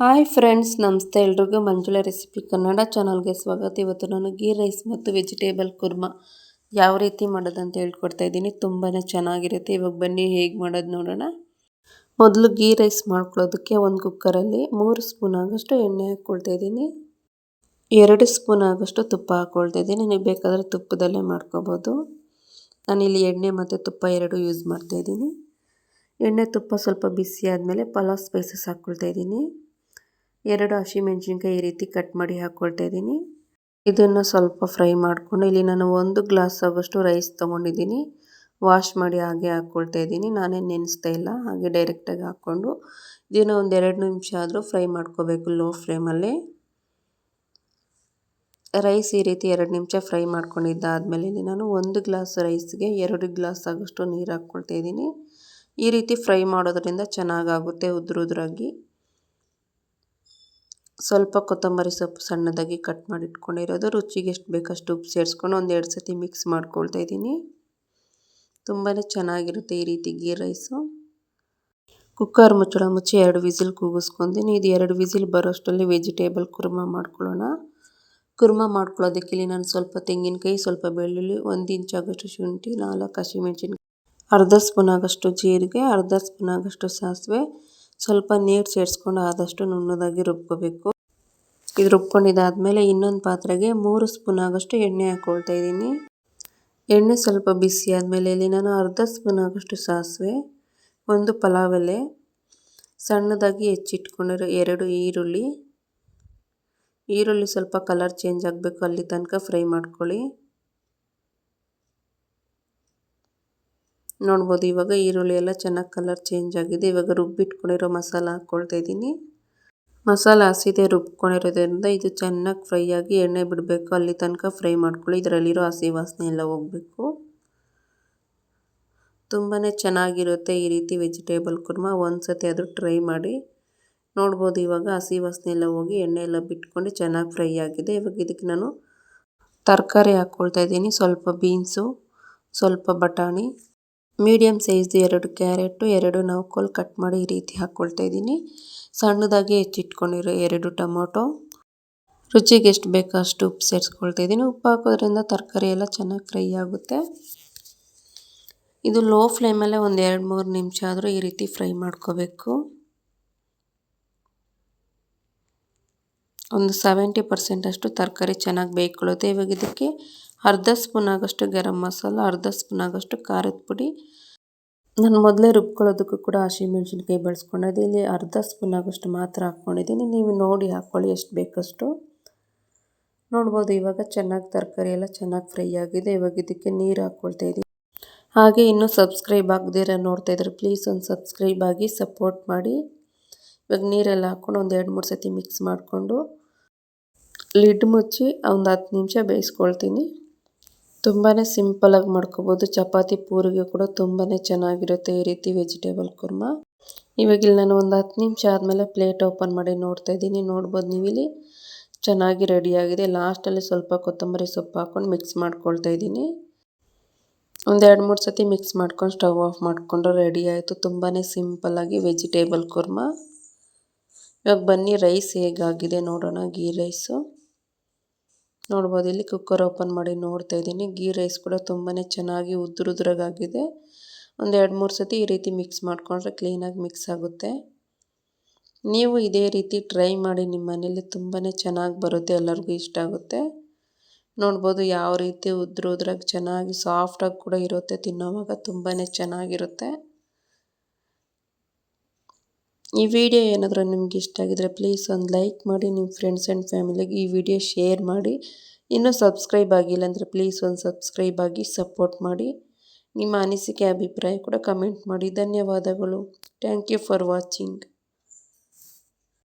Hi friends, ನಮಸ್ತೆ. ಎಲ್ರಿಗೂ ಮಂಜುಳ recipe Kannada ಚಾನಲ್ಗೆ ಸ್ವಾಗತ. ಇವತ್ತು ನಾನು ಗೀ ರೈಸ್ ಮತ್ತು ವೆಜಿಟೇಬಲ್ ಕುರ್ಮಾ ಯಾವ ರೀತಿ ಮಾಡೋದಂತ ಹೇಳ್ಕೊಡ್ತಾ ಇದ್ದೀನಿ. ತುಂಬಾ ಚೆನ್ನಾಗಿರುತ್ತೆ. ಇವಾಗ ಬನ್ನಿ ಹೇಗೆ ಮಾಡೋದು ನೋಡೋಣ. ಮೊದಲು ಗೀ ರೈಸ್ ಮಾಡ್ಕೊಳ್ಳೋದಕ್ಕೆ ಒಂದು ಕುಕ್ಕರಲ್ಲಿ ಮೂರು ಸ್ಪೂನ್ ಆಗೋಷ್ಟು ಎಣ್ಣೆ ಹಾಕ್ಕೊಳ್ತಾ ಇದ್ದೀನಿ. ಎರಡು ಸ್ಪೂನ್ ಆಗೋಷ್ಟು ತುಪ್ಪ ಹಾಕ್ಕೊಳ್ತಾ ಇದ್ದೀನಿ. ನೀವು ಬೇಕಾದರೆ ತುಪ್ಪದಲ್ಲೇ ಮಾಡ್ಕೋಬೋದು. ನಾನಿಲ್ಲಿ ಎಣ್ಣೆ ಮತ್ತು ತುಪ್ಪ ಎರಡು ಯೂಸ್ ಮಾಡ್ತಾ ಇದ್ದೀನಿ. ಎಣ್ಣೆ ತುಪ್ಪ ಸ್ವಲ್ಪ ಬಿಸಿ ಆದಮೇಲೆ ಪಲಾವ್ ಸ್ಪೈಸಸ್ ಹಾಕ್ಕೊಳ್ತಾ ಇದ್ದೀನಿ. ಎರಡು ಹಸಿಮೆಣ್ಸಿನ್ಕಾಯಿ ಈ ರೀತಿ ಕಟ್ ಮಾಡಿ ಹಾಕ್ಕೊಳ್ತಾ ಇದ್ದೀನಿ. ಇದನ್ನು ಸ್ವಲ್ಪ ಫ್ರೈ ಮಾಡಿಕೊಂಡು ಇಲ್ಲಿ ನಾನು ಒಂದು ಗ್ಲಾಸ್ ಆಗೋಷ್ಟು ರೈಸ್ ತೊಗೊಂಡಿದ್ದೀನಿ. ವಾಶ್ ಮಾಡಿ ಹಾಗೆ ಹಾಕ್ಕೊಳ್ತಾ ಇದ್ದೀನಿ. ನಾನೇ ನೆನೆಸ್ತಾ ಇಲ್ಲ, ಹಾಗೆ ಡೈರೆಕ್ಟಾಗಿ ಹಾಕ್ಕೊಂಡು. ಇದನ್ನು ಒಂದು ಎರಡು ನಿಮಿಷ ಆದರೂ ಫ್ರೈ ಮಾಡ್ಕೋಬೇಕು ಲೋ ಫ್ಲೇಮಲ್ಲಿ. ರೈಸ್ ಈ ರೀತಿ ಎರಡು ನಿಮಿಷ ಫ್ರೈ ಮಾಡ್ಕೊಂಡಿದ್ದಾದಮೇಲೆ ಇಲ್ಲಿ ನಾನು ಒಂದು ಗ್ಲಾಸ್ ರೈಸ್ಗೆ ಎರಡು ಗ್ಲಾಸ್ ಆಗೋಷ್ಟು ನೀರು ಹಾಕ್ಕೊಳ್ತಾ ಇದ್ದೀನಿ. ಈ ರೀತಿ ಫ್ರೈ ಮಾಡೋದ್ರಿಂದ ಚೆನ್ನಾಗಾಗುತ್ತೆ ಉದುರು ಉದುರಾಗಿ ಸ್ವಲ್ಪ ಕೊತ್ತಂಬರಿ ಸೊಪ್ಪು ಸಣ್ಣದಾಗಿ ಕಟ್ ಮಾಡಿ ಇಟ್ಕೊಂಡಿರೋದು ರುಚಿಗೆ ಎಷ್ಟು ಬೇಕಷ್ಟು ಉಪ್ಪು ಸೇರಿಸ್ಕೊಂಡು ಒಂದು ಎರಡು ಸತಿ ಮಿಕ್ಸ್ ಮಾಡ್ಕೊಳ್ತಾ ಇದ್ದೀನಿ. ತುಂಬಾ ಚೆನ್ನಾಗಿರುತ್ತೆ ಈ ರೀತಿ ಗೀ ರೈಸು. ಕುಕ್ಕರ್ ಮುಚ್ಚಳ ಮುಚ್ಚಿ ಎರಡು ವಿಸಿಲ್ ಕೂಗಿಸ್ಕೊಂತೀನಿ. ಇದು ಎರಡು ವಿಸಿಲ್ ಬರೋಷ್ಟರಲ್ಲಿ ವೆಜಿಟೇಬಲ್ ಕುರ್ಮಾ ಮಾಡ್ಕೊಳ್ಳೋಣ. ಕುರ್ಮಾ ಮಾಡ್ಕೊಳ್ಳೋದಕ್ಕೆ ಇಲ್ಲಿ ನಾನು ಸ್ವಲ್ಪ ತೆಂಗಿನಕಾಯಿ, ಸ್ವಲ್ಪ ಬೆಳ್ಳುಳ್ಳಿ, ಒಂದು ಇಂಚ್ ಆಗೋಷ್ಟು ಶುಂಠಿ, ನಾಲ್ಕು ಹಸಿಮೆಣಸಿನ್ಕಾಯಿ, ಅರ್ಧ ಸ್ಪೂನ್ ಆಗೋಷ್ಟು ಜೀರಿಗೆ, ಅರ್ಧ ಸ್ಪೂನ್ ಆಗೋಷ್ಟು ಸಾಸಿವೆ ಸ್ವಲ್ಪ ನೀರು ಸೇರಿಸ್ಕೊಂಡು ಆದಷ್ಟು ನುಣ್ಣದಾಗಿ ರುಬ್ಕೋಬೇಕು. ಇದು ರುಬ್ಕೊಂಡಿದ್ದಾದಮೇಲೆ ಇನ್ನೊಂದು ಪಾತ್ರೆಗೆ ಮೂರು ಸ್ಪೂನ್ ಆಗೋಷ್ಟು ಎಣ್ಣೆ ಹಾಕ್ಕೊಳ್ತಾ ಇದ್ದೀನಿ. ಎಣ್ಣೆ ಸ್ವಲ್ಪ ಬಿಸಿ ಆದಮೇಲೆ ಇಲ್ಲಿ ನಾನು ಅರ್ಧ ಸ್ಪೂನ್ ಆಗೋಷ್ಟು ಸಾಸಿವೆ, ಒಂದು ಪಲಾವ್ ಎಲೆ ಸಣ್ಣದಾಗಿ ಹೆಚ್ಚಿಟ್ಕೊಂಡಿರೋ ಎರಡು ಈರುಳ್ಳಿ. ಈರುಳ್ಳಿ ಸ್ವಲ್ಪ ಕಲರ್ ಚೇಂಜ್ ಆಗಬೇಕು ಅಲ್ಲಿ ತನಕ ಫ್ರೈ ಮಾಡ್ಕೊಳ್ಳಿ. ನೋಡ್ಬೋದು, ಇವಾಗ ಈರುಳ್ಳಿ ಎಲ್ಲ ಚೆನ್ನಾಗಿ ಕಲರ್ ಚೇಂಜ್ ಆಗಿದೆ. ಇವಾಗ ರುಬ್ಬಿಟ್ಕೊಂಡಿರೋ ಮಸಾಲ ಹಾಕ್ಕೊಳ್ತಾ ಇದ್ದೀನಿ. ಮಸಾಲ ಹಸಿದೆ, ರುಬ್ಕೊಂಡಿರೋದ್ರಿಂದ ಇದು ಚೆನ್ನಾಗಿ ಫ್ರೈ ಆಗಿ ಎಣ್ಣೆ ಬಿಡಬೇಕು. ಅಲ್ಲಿ ತನಕ ಫ್ರೈ ಮಾಡ್ಕೊಳ್ಳಿ. ಇದರಲ್ಲಿರೋ ಹಸಿ ವಾಸನೆ ಎಲ್ಲ ಹೋಗಬೇಕು. ತುಂಬಾ ಚೆನ್ನಾಗಿರುತ್ತೆ ಈ ರೀತಿ ವೆಜಿಟೇಬಲ್ ಕುರ್ಮ. ಒಂದು ಸತಿ ಆದರೂ ಟ್ರೈ ಮಾಡಿ ನೋಡ್ಬೋದು. ಇವಾಗ ಹಸಿ ವಾಸನೆ ಎಲ್ಲ ಹೋಗಿ ಎಣ್ಣೆ ಎಲ್ಲ ಬಿಟ್ಕೊಂಡು ಚೆನ್ನಾಗಿ ಫ್ರೈ ಆಗಿದೆ. ಇವಾಗ ಇದಕ್ಕೆ ನಾನು ತರಕಾರಿ ಹಾಕ್ಕೊಳ್ತಾ ಇದ್ದೀನಿ. ಸ್ವಲ್ಪ ಬೀನ್ಸು ಸ್ವಲ್ಪ ಬಟಾಣಿ ಮೀಡಿಯಮ್ ಸೈಜ್ದು ಎರಡು ಕ್ಯಾರೆಟು, ಎರಡು ನೌಕೋಲ್ ಕಟ್ ಮಾಡಿ ಈ ರೀತಿ ಹಾಕ್ಕೊಳ್ತಾ ಇದ್ದೀನಿ. ಸಣ್ಣದಾಗಿ ಹೆಚ್ಚಿಟ್ಕೊಂಡಿರೋ ಎರಡು ಟೊಮೊಟೊ. ರುಚಿಗೆ ಎಷ್ಟು ಬೇಕೋ ಅಷ್ಟು ಉಪ್ಪು ಸೇರಿಸ್ಕೊಳ್ತಾ ಇದ್ದೀನಿ. ಉಪ್ಪು ಹಾಕೋದ್ರಿಂದ ತರಕಾರಿ ಎಲ್ಲ ಚೆನ್ನಾಗಿ ಫ್ರೈ ಆಗುತ್ತೆ. ಇದು ಲೋ ಫ್ಲೇಮಲ್ಲೇ ಒಂದು ಎರಡು ಮೂರು ನಿಮಿಷ ಆದರೂ ಈ ರೀತಿ ಫ್ರೈ ಮಾಡ್ಕೋಬೇಕು. ಒಂದು ಸೆವೆಂಟಿ ಪರ್ಸೆಂಟ್ ಅಷ್ಟು ತರಕಾರಿ ಚೆನ್ನಾಗಿ ಬೇಯ್ಕೊಳ್ಳುತ್ತೆ. ಇವಾಗ ಇದಕ್ಕೆ ಅರ್ಧ ಸ್ಪೂನ್ ಆಗೋಷ್ಟು ಗರಂ ಮಸಾಲ, ಅರ್ಧ ಸ್ಪೂನ್ ಆಗೋಷ್ಟು ಖಾರದ ಪುಡಿ. ನಾನು ಮೊದಲೇ ರುಬ್ಕೊಳ್ಳೋದಕ್ಕೂ ಕೂಡ ಹಸಿಮೆಣ್ಸಿನ್ಕಾಯಿ ಬಳಸ್ಕೊಂಡಿದ್ದೆ ಇಲ್ಲಿ ಅರ್ಧ ಸ್ಪೂನ್ ಆಗೋಷ್ಟು ಮಾತ್ರ ಹಾಕ್ಕೊಂಡಿದ್ದೀನಿ. ನೀವು ನೋಡಿ ಹಾಕ್ಕೊಳ್ಳಿ ಎಷ್ಟು ಬೇಕಷ್ಟು. ನೋಡ್ಬೋದು ಇವಾಗ ಚೆನ್ನಾಗಿ ತರಕಾರಿ ಎಲ್ಲ ಚೆನ್ನಾಗಿ ಫ್ರೈ ಆಗಿದೆ. ಇವಾಗ ಇದಕ್ಕೆ ನೀರು ಹಾಕ್ಕೊಳ್ತಾ ಇದ್ದೀನಿ. ಹಾಗೆ ಇನ್ನೂ ಸಬ್ಸ್ಕ್ರೈಬ್ ಆಗದಿರ ನೋಡ್ತಾ ಇದ್ರೆ ಪ್ಲೀಸ್ ಒಂದು ಸಬ್ಸ್ಕ್ರೈಬ್ ಆಗಿ ಸಪೋರ್ಟ್ ಮಾಡಿ. ಇವಾಗ ನೀರೆಲ್ಲ ಹಾಕ್ಕೊಂಡು ಒಂದು ಎರಡು ಮೂರು ಸತಿ ಮಿಕ್ಸ್ ಮಾಡಿಕೊಂಡು ಲಿಡ್ ಮುಚ್ಚಿ ಒಂದು ಹತ್ತು ನಿಮಿಷ ಬೇಯಿಸ್ಕೊಳ್ತೀನಿ. ತುಂಬಾ ಸಿಂಪಲಾಗಿ ಮಾಡ್ಕೋಬೋದು. ಚಪಾತಿ ಪೂರಿಗೆ ಕೂಡ ತುಂಬಾ ಚೆನ್ನಾಗಿರುತ್ತೆ ಈ ರೀತಿ ವೆಜಿಟೇಬಲ್ ಕುರ್ಮಾ. ಇವಾಗ ಇಲ್ಲಿ ನಾನು ಒಂದು ಹತ್ತು ನಿಮಿಷ ಆದಮೇಲೆ ಪ್ಲೇಟ್ ಓಪನ್ ಮಾಡಿ ನೋಡ್ತಾ ಇದ್ದೀನಿ. ನೋಡ್ಬೋದು ನೀವು ಇಲ್ಲಿ. ಚೆನ್ನಾಗಿ ರೆಡಿಯಾಗಿದೆ ಲಾಸ್ಟಲ್ಲಿ ಸ್ವಲ್ಪ ಕೊತ್ತಂಬರಿ ಸೊಪ್ಪು ಹಾಕ್ಕೊಂಡು ಮಿಕ್ಸ್ ಮಾಡ್ಕೊಳ್ತಾ ಇದ್ದೀನಿ. ಒಂದು ಮೂರು ಸತಿ ಮಿಕ್ಸ್ ಮಾಡ್ಕೊಂಡು ಸ್ಟವ್ ಆಫ್ ಮಾಡಿಕೊಂಡು ರೆಡಿ ಆಯಿತು. ತುಂಬಾ ಸಿಂಪಲ್ಲಾಗಿ ವೆಜಿಟೇಬಲ್ ಕುರ್ಮಾ. ಇವಾಗ ಬನ್ನಿ ರೈಸ್ ಹೇಗಾಗಿದೆ ನೋಡೋಣ. ಗೀ ರೈಸು ನೋಡ್ಬೋದು, ಇಲ್ಲಿ ಕುಕ್ಕರ್ ಓಪನ್ ಮಾಡಿ ನೋಡ್ತಾ ಇದ್ದೀನಿ. ಗೀ ರೈಸ್ ಕೂಡ ತುಂಬಾ ಚೆನ್ನಾಗಿ ಉದುರುದ್ರಾಗಾಗಿದೆ ಒಂದು ಎರಡು ಮೂರು ಸತಿ ಈ ರೀತಿ ಮಿಕ್ಸ್ ಮಾಡಿಕೊಂಡ್ರೆ ಕ್ಲೀನಾಗಿ ಮಿಕ್ಸ್ ಆಗುತ್ತೆ. ನೀವು ಇದೇ ರೀತಿ ಟ್ರೈ ಮಾಡಿ ನಿಮ್ಮ ಮನೇಲಿ ತುಂಬಾ ಚೆನ್ನಾಗಿ ಬರುತ್ತೆ, ಎಲ್ಲರಿಗೂ ಇಷ್ಟ ಆಗುತ್ತೆ. ನೋಡ್ಬೋದು ಯಾವ ರೀತಿ ಉದ್ರು ಉದ್ರಾಗಿ ಚೆನ್ನಾಗಿ ಸಾಫ್ಟಾಗಿ ಕೂಡ ಇರುತ್ತೆ, ತಿನ್ನೋವಾಗ ತುಂಬಾ ಚೆನ್ನಾಗಿರುತ್ತೆ. ಈ ವಿಡಿಯೋ ಏನಾದರೂ ನಿಮ್ಗೆ ಇಷ್ಟ ಆಗಿದ್ರೆ ಪ್ಲೀಸ್ ಒಂದು ಲೈಕ್ ಮಾಡಿ ನಿಮ್ಮ ಫ್ರೆಂಡ್ಸ್ ಆ್ಯಂಡ್ ಫ್ಯಾಮಿಲಿಗೆ ಈ ವಿಡಿಯೋ ಶೇರ್ ಮಾಡಿ. ಇನ್ನೂ ಸಬ್ಸ್ಕ್ರೈಬ್ ಆಗಿಲ್ಲ ಅಂದರೆ ಪ್ಲೀಸ್ ಒಂದು ಸಬ್ಸ್ಕ್ರೈಬ್ ಆಗಿ ಸಪೋರ್ಟ್ ಮಾಡಿ. ನಿಮ್ಮ ಅನಿಸಿಕೆ, ಅಭಿಪ್ರಾಯ ಕೂಡ ಕಮೆಂಟ್ ಮಾಡಿ. ಧನ್ಯವಾದಗಳು. Thank you for watching